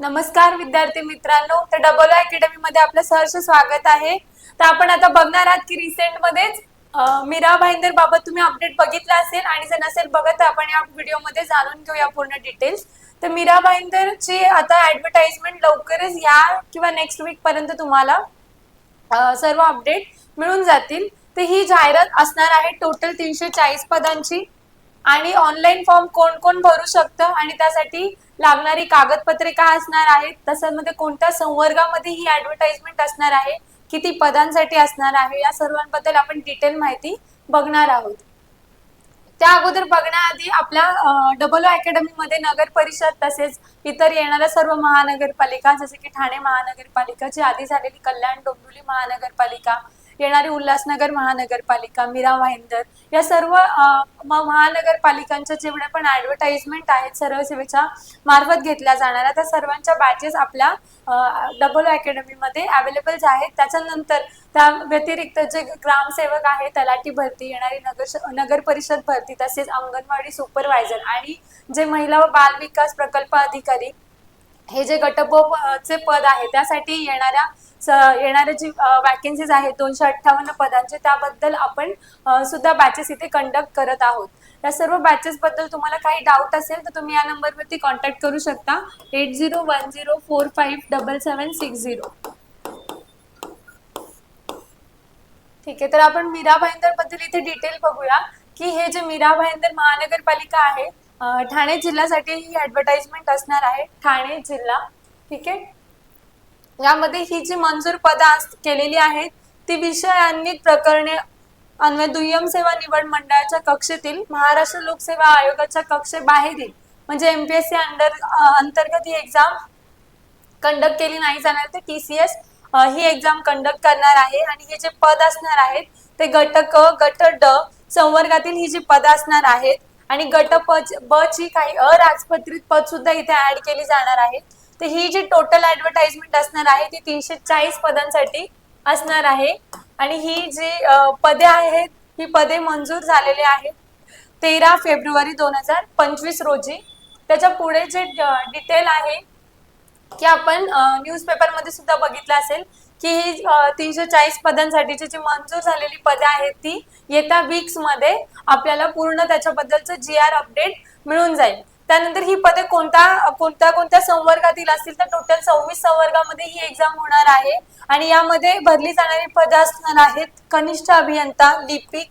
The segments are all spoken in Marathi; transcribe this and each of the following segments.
नमस्कार विद्यार्थी मित्रांनो तर डबल अकॅडमी मध्ये आपलं सहर्ष स्वागत आहे. तर आपण आता बघणार आहात की रिसेंट मध्येच मीरा भाईंदर बाबत तुम्ही अपडेट बघितला असेल आणि जर नसेल बघत तर आपण या व्हिडिओमध्ये जाणून घेऊया पूर्ण डिटेल्स तर मीरा भाईंदरची आता ऍडव्हर्टाइजमेंट लवकरच या किंवा नेक्स्ट वीक पर्यंत तुम्हाला सर्व अपडेट मिळून जातील. तर ही जाहिरात असणार आहे टोटल तीनशे चाळीस पदांची. आणि ऑनलाईन फॉर्म कोण कोण भरू शकतं? आणि त्यासाठी लागणारी कागदपत्रे काय असणार आहेत. तसंच मध्ये कोणत्या संवर्गामध्ये ही ऍडव्हर्टाइजमेंट असणार आहे? किती पदांसाठी असणार आहे? या सर्वांबद्दल आपण डिटेल माहिती बघणार आहोत. त्या अगोदर बघण्याआधी आपल्या डबल अकॅडमी मध्ये नगर परिषद तसेच इतर येणाऱ्या सर्व महानगरपालिका जसे की ठाणे महानगरपालिका जी आधी झालेली कल्याण डोंबिवली महानगरपालिका येणारी उल्हासनगर महानगरपालिका मीरा भाईंदर या सर्व महानगरपालिकांच्या जेवढ्या पण ऍडव्हर्टाइजमेंट आहेत सर्व सेवेच्या मार्फत घेतल्या जाणाऱ्या त्या सर्वांच्या बॅचेस आपल्या डबल अकॅडमीमध्ये अवेलेबल आहेत. त्याच्यानंतर त्या व्यतिरिक्त जे ग्रामसेवक आहे तलाठी भरती येणारी नगर नगर परिषद भरती तसेच अंगणवाडी सुपरवायझर आणि जे महिला व बाल विकास प्रकल्प अधिकारी हे जे गटप चे पद आहे त्यासाठी येणाऱ्या येणाऱ्या जी वॅकेन्सीज आहेत दोनशे अठ्ठावन्न पदांचे त्याबद्दल आपण सुद्धा बॅचेस इथे कंडक्ट करत आहोत. या सर्व बॅचेस बद्दल तुम्हाला काही डाऊट असेल तर तुम्ही या नंबरवरती कॉन्टॅक्ट करू शकता. Eight zero one zero four five double seven six zero ठीक आहे तर आपण मीरा भाईंदरबद्दल इथे डिटेल बघूया की हे जे मीरा भाईंदर महानगरपालिका आहे ठाणे जिल्ह्यासाठी ही ऍडव्हर्टाइजमेंट असणार आहे. ठाणे जिल्हा. ठीक आहे? यामध्ये ही जी मंजूर पदं केलेली आहेत ती विषयांनी प्रकरणे अन्वय दुय्यम सेवा निवड मंडळाच्या कक्षेतील महाराष्ट्र लोकसेवा आयोगाच्या कक्षेबाहेरील म्हणजे एमपीएससी अंडर अंतर्गत ही एक्झाम कंडक्ट केली नाही जाणार तर टी सी एस ही एक्झाम कंडक्ट करणार आहे. आणि हे जे पद असणार आहेत ते गट क गट ड संवर्गातील ही जी पद असणार आहेत आणि गट पच ब ची काही अराजपत्रित पद सुद्धा इथे ऍड केली जाणार आहे. तर ही जी टोटल ऍडव्हर्टाइजमेंट असणार आहे ती तीनशे चाळीस पदांसाठी असणार आहे. आणि ही जी पदे आहेत ही पदे मंजूर झालेली आहेत. तेरा फेब्रुवारी दोन हजार पंचवीस रोजी. त्याच्या पुढे जे डिटेल आहे की आपण न्यूजपेपरमध्ये सुद्धा बघितलं असेल की ही तीनशे चाळीस पदांसाठीची जी मंजूर झालेली पदे आहेत ती येत्या वीक्समध्ये आपल्याला पूर्ण त्याच्याबद्दलचं जी आर अपडेट मिळून जाईल. त्यानंतर ही पदे कोणत्या कोणत्या कोणत्या संवर्गातील असतील तर टोटल सव्वीस संवर्गामध्ये ही एक्झाम होणार आहे. आणि यामध्ये भरली जाणारी पदे असणार आहेत कनिष्ठ अभियंता लिपिक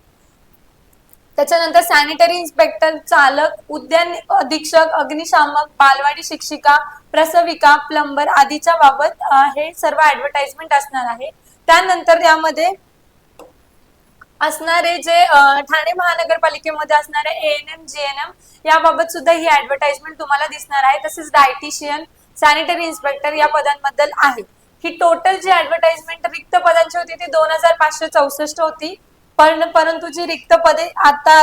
त्याच्यानंतर सॅनिटरी इन्स्पेक्टर चालक उद्यान अधीक्षक अग्निशामक बालवाडी शिक्षिका प्रसविका प्लंबर आदीच्या बाबत हे सर्व ऍडव्हर्टाइजमेंट असणार आहे. त्यानंतर यामध्ये असणारे जे ठाणे महानगरपालिकेमध्ये असणारे एन एम याबाबत सुद्धा ही ऍडव्हर्टाइजमेंट तुम्हाला दिसणार आहे. तसेच डायटिशियन सॅनिटरी इन्स्पेक्टर या पदांबद्दल आहे. ही टोटल जी ऍडव्हर्टाइजमेंट रिक्त पदांची होती ती दोन हजार पाचशे चौसष्ट होती. पण परंतु जी रिक्त पदे आता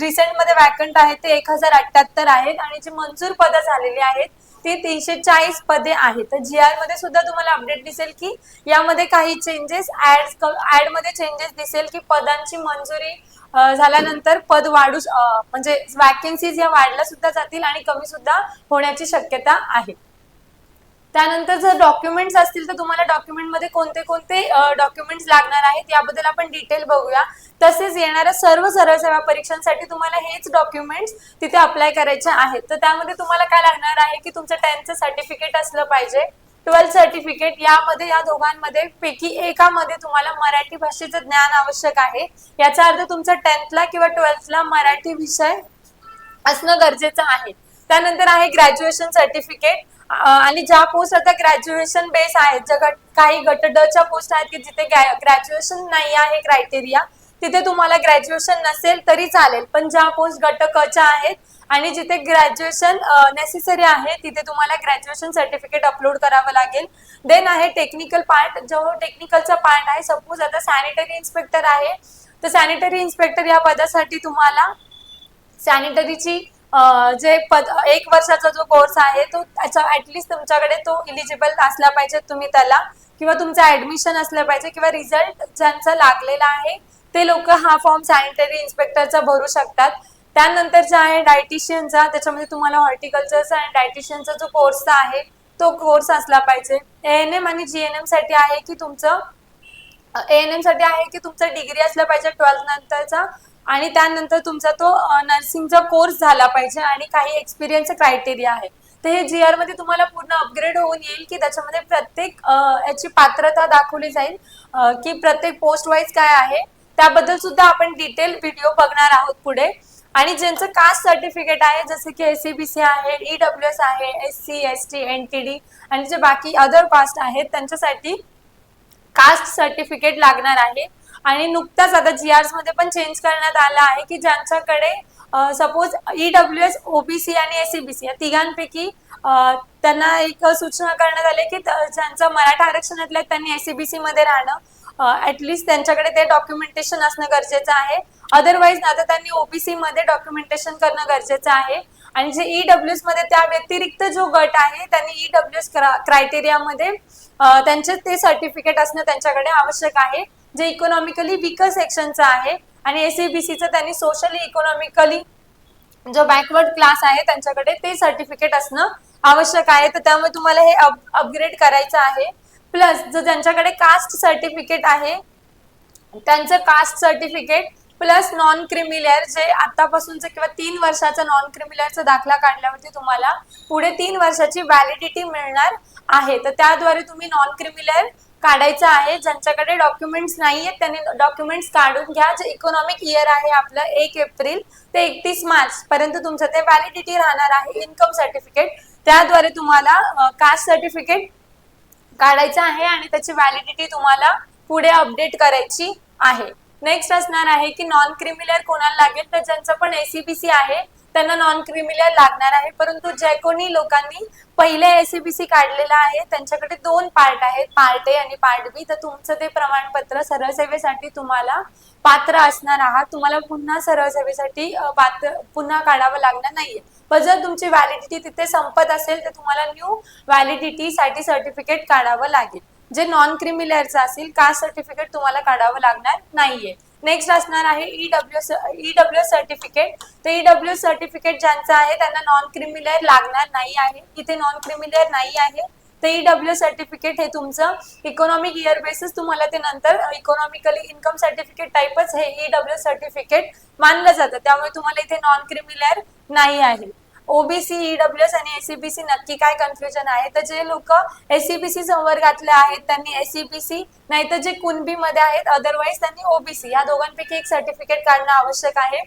रिसेंटमध्ये वॅकंट आहेत ते एक हजार अठ्याहत्तर आहेत. आणि जी मंजूर पदं झालेली आहेत ती तीनशे चाळीस पदे आहेत. तर जी आरमध्ये सुद्धा तुम्हाला अपडेट दिसेल की यामध्ये काही चेंजेस ऍड ऍडमध्ये चेंजेस दिसेल की पदांची मंजुरी झाल्यानंतर पद वाढू म्हणजे वॅकन्सीज या वाढल्या सुद्धा जातील आणि कमी सुद्धा होण्याची शक्यता आहे. त्यानंतर जर डॉक्युमेंट्स असतील तर तुम्हाला डॉक्युमेंटमध्ये कोणते कोणते डॉक्युमेंट्स लागणार आहेत याबद्दल आपण डिटेल बघूया. तसेच येणाऱ्या सर्व सरळ सेवा परीक्षांसाठी तुम्हाला हेच डॉक्युमेंट्स तिथे अप्लाय करायचे आहेत. तर त्यामध्ये तुम्हाला काय लागणार आहे की तुमचं टेन्थचं सर्टिफिकेट असलं पाहिजे ट्वेल्थ सर्टिफिकेट यामध्ये या दोघांमध्ये पैकी एकामध्ये तुम्हाला मराठी भाषेचं ज्ञान आवश्यक आहे. याचा अर्थ तुमचं टेन्थला किंवा ट्वेल्थला मराठी विषय असणं गरजेचं आहे. त्यानंतर आहे ग्रॅज्युएशन सर्टिफिकेट आणि ज्या पोस्ट आता ग्रॅज्युएशन बेस आहेत ज्या गट काही गट डच्या पोस्ट आहेत की जिथे ग्रॅज्युएशन नाही आहे क्रायटेरिया तिथे तुम्हाला ग्रॅज्युएशन नसेल तरी चालेल. पण ज्या पोस्ट गट कच्या आहेत आणि जिथे ग्रॅज्युएशन नेसेसरी आहे तिथे तुम्हाला ग्रॅज्युएशन सर्टिफिकेट अपलोड करावं लागेल. देन आहे टेक्निकल पार्ट जो टेक्निकलचा पार्ट आहे सपोज आता सॅनिटरी इन्स्पेक्टर आहे तर सॅनिटरी इन्स्पेक्टर या पदासाठी तुम्हाला सॅनिटरीची जे पद एक वर्षाचा जो कोर्स आहे तो त्याचा ऍटलिस्ट तुमच्याकडे तो इलिजिबल असला पाहिजे तुम्ही त्याला. किंवा तुमचं ऍडमिशन असलं पाहिजे किंवा रिझल्ट ज्यांचा लागलेला आहे ते लोक हा फॉर्म सॅनिटरी इन्स्पेक्टरचा भरू शकतात. त्यानंतर जे आहे डायटिशियनचा त्याच्यामध्ये तुम्हाला हॉर्टिकल्चरचा आणि डायटिशियनचा जो कोर्स आहे तो कोर्स असला पाहिजे. एन एम आणि जी एन एमसाठी आहे की तुमचं एन एमसाठी आहे की तुमचं डिग्री असलं पाहिजे ट्वेल्थ नंतरचा. आणि त्यानंतर तुमचा तो नर्सिंगचा कोर्स झाला पाहिजे आणि काही एक्सपिरियन्स क्रायटेरिया आहे तर हे जी आरमध्ये तुम्हाला पूर्ण अपग्रेड होऊन येईल की त्याच्यामध्ये प्रत्येक याची पात्रता दाखवली जाईल की प्रत्येक पोस्ट वाईज काय आहे. त्याबद्दल सुद्धा आपण डिटेल व्हिडिओ बघणार आहोत पुढे. आणि ज्यांचं कास्ट सर्टिफिकेट आहे जसं की एस सी आहे ईडब्ल्यू एस आहे S C S T N T D आणि जे बाकी अदर कास्ट आहेत त्यांच्यासाठी कास्ट सर्टिफिकेट लागणार आहे. आणि नुकताच आता जी मध्ये पण चेंज करण्यात आलं आहे की ज्यांच्याकडे सपोज ईडब्ल्यू एस ओबीसी आणि एसीबीसी या तिघांपैकी त्यांना एक सूचना करण्यात आली की ज्यांचं मराठा आरक्षणातलं त्यांनी एसीबीसी मध्ये राहणं ऍटलिस्ट त्यांच्याकडे ते डॉक्युमेंटेशन असणं गरजेचं आहे. अदरवाईज आता त्यांनी ओबीसी मध्ये डॉक्युमेंटेशन करणं गरजेचं आहे. आणि जे ईडब्ल्यू एसमध्ये त्या व्यतिरिक्त जो गट आहे त्यांनी ईडब्ल्यू एस क्रायटेरियामध्ये त्यांचे ते सर्टिफिकेट असणं त्यांच्याकडे आवश्यक आहे. जे इकॉनॉमिकली विकर सेक्शनचं आहे आणि एसीबीसीचं त्यांनी सोशली इकॉनॉमिकली जो बॅकवर्ड क्लास आहे त्यांच्याकडे ते सर्टिफिकेट असणं आवश्यक आहे. तर त्यामुळे तुम्हाला हे अपग्रेड करायचं आहे. प्लस जो ज्यांच्याकडे कास्ट सर्टिफिकेट आहे त्यांचं caste certificate plus non creamy layer जे आतापासूनचं किंवा तीन वर्षाचा नॉन क्रिमिलेअरचा दाखला काढल्यावरती तुम्हाला पुढे तीन वर्षाची व्हॅलिडिटी मिळणार आहे. तर त्याद्वारे तुम्ही नॉन क्रिमिलेअर काढायचं आहे. ज्यांच्याकडे डॉक्युमेंट्स नाही आहेत त्यांनी डॉक्युमेंट्स काढून घ्या. जे इकॉनॉमिक इयर आहे आपलं एक एप्रिल ते एकतीस मार्च पर्यंत तुमचं ते व्हॅलिडिटी राहणार आहे. इन्कम सर्टिफिकेट त्याद्वारे तुम्हाला कास्ट सर्टिफिकेट काढायचं आहे आणि त्याची व्हॅलिडिटी तुम्हाला पुढे अपडेट करायची आहे. नेक्स्ट असणार आहे की नॉन क्रिमिलर कोणाला लागेल तर ज्यांचं पण एसीबीसी आहे त्यांना नॉन क्रिमिलियर लागणार आहे. परंतु जे कोणी लोकांनी पहिले एसीबीसी काढलेलं आहे त्यांच्याकडे दोन पार्ट आहेत. पार्ट ए आणि पार्ट बी तर तुमचं ते प्रमाणपत्र सरळ सेवेसाठी तुम्हाला पात्र असणार आहात. तुम्हाला पुन्हा सरळ सेवेसाठी पात्र पुन्हा काढावं लागणार नाहीये. पण जर तुमची व्हॅलिडिटी तिथे संपत असेल तर तुम्हाला न्यू व्हॅलिडिटी साठी सर्टिफिकेट काढावं लागेल. जे नॉन क्रिमिलियरचं असेल कास्ट सर्टिफिकेट तुम्हाला काढावं लागणार नाहीये. नेक्स्ट असणार आहे ईडब्ल्यू ईडब्ल्यू सर्टिफिकेट तर ईडब्ल्यू सर्टिफिकेट ज्यांचं आहे त्यांना नॉन क्रिमिलेअर लागणार नाही आहे. इथे नॉन क्रिमिलेअर नाही आहे. तर ईडब्ल्यू सर्टिफिकेट हे तुमचं इकॉनॉमिक इयर बेसिस तुम्हाला ते नंतर इकॉनॉमिकली इन्कम सर्टिफिकेट टाईपच हे ईडब्ल्यू सर्टिफिकेट मानलं जातं. त्यामुळे तुम्हाला इथे नॉन क्रिमिलेअर नाही आहे. ओबीसी ईडब्ल्यूएस आणि एसीबीसी नक्की काय कन्फ्युजन आहे? तर जे लोक एससीबीसी संवर्गातले आहेत त्यांनी एससीबीसी नाहीतर जे कुणबी मध्ये आहेत अदरवाईज त्यांनी ओबीसी या दोघांपैकी एक सर्टिफिकेट काढणं आवश्यक आहे.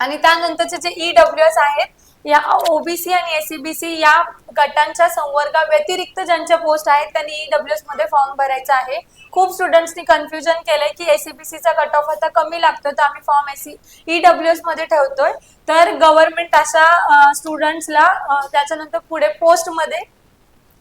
आणि त्यानंतरचे जे ईडब्ल्यूएस आहेत या ओबीसी आणि एसीबीसी या गटांच्या संवर्गा व्यतिरिक्त ज्यांच्या पोस्ट आहेत त्यांनी ईडब्ल्यू मध्ये फॉर्म भरायचा आहे. खूप स्टुडंट्सनी कन्फ्युजन केलंय की एसीबीसीचा कट ऑफ आता कमी लागतो तर आम्ही फॉर्म एसी ईडब्ल्यू मध्ये ठेवतोय. तर गव्हर्नमेंट अशा स्टुडंट्सला त्याच्यानंतर पुढे पोस्टमध्ये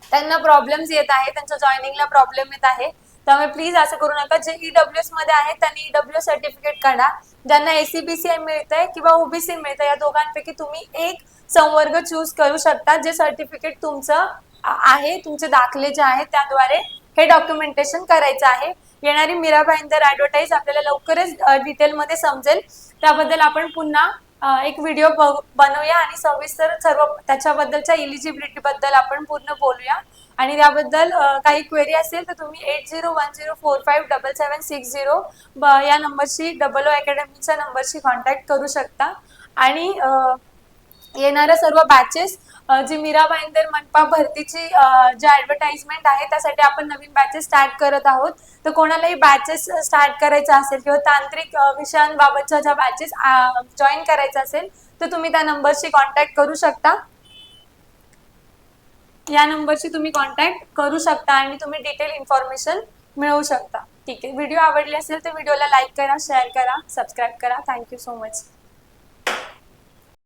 त्यांना प्रॉब्लेम्स येत आहे त्यांच्या जॉईनिंगला प्रॉब्लेम येत आहे. त्यामुळे प्लीज असं करू नका. जे ईडब्ल्यू मध्ये आहे त्यांनी ईडब्ल्यू सर्टिफिकेट काढा. ज्यांना एसीबीसी मिळतंय किंवा ओबीसी मिळतंय या दोघांपैकी तुम्ही एक संवर्ग चूज करू शकता. जे सर्टिफिकेट तुमचं आहे तुमचे दाखले जे आहेत त्याद्वारे हे डॉक्युमेंटेशन करायचं आहे. येणारी मीरा भाईंदर ऍडव्हर्टाईज आपल्याला लवकरच डिटेलमध्ये समजेल. त्याबद्दल आपण पुन्हा एक व्हिडिओ बनवूया आणि सविस्तर सर्व त्याच्याबद्दलच्या इलिजिबिलिटी बद्दल आपण पूर्ण बोलूया. आणि त्याबद्दल काही क्वेरी असेल तर तुम्ही eight zero one zero four five double seven six zero या नंबरशी डबल ओ अकॅडमीच्या नंबरशी कॉन्टॅक्ट करू शकता. आणि येणाऱ्या सर्व बॅचेस जी मीरा भाईंदर मनपा भरतीची जे जी ऍडव्हर्टाइजमेंट आहे त्यासाठी आपण नवीन बॅचेस स्टार्ट करत आहोत. तर कोणालाही बॅचेस स्टार्ट करायचा असेल किंवा तांत्रिक विषयांबाबतच्या ज्या बॅचेस जॉईन करायचं असेल तर तुम्ही त्या नंबरशी कॉन्टॅक्ट करू शकता. या नंबरशी तुम्ही कॉन्टॅक्ट करू शकता आणि तुम्ही डिटेल इन्फॉर्मेशन मिळवू शकता. ठीक आहे. व्हिडिओ आवडली असेल तर व्हिडिओला लाईक करा शेअर करा सबस्क्राईब करा. Thank you so much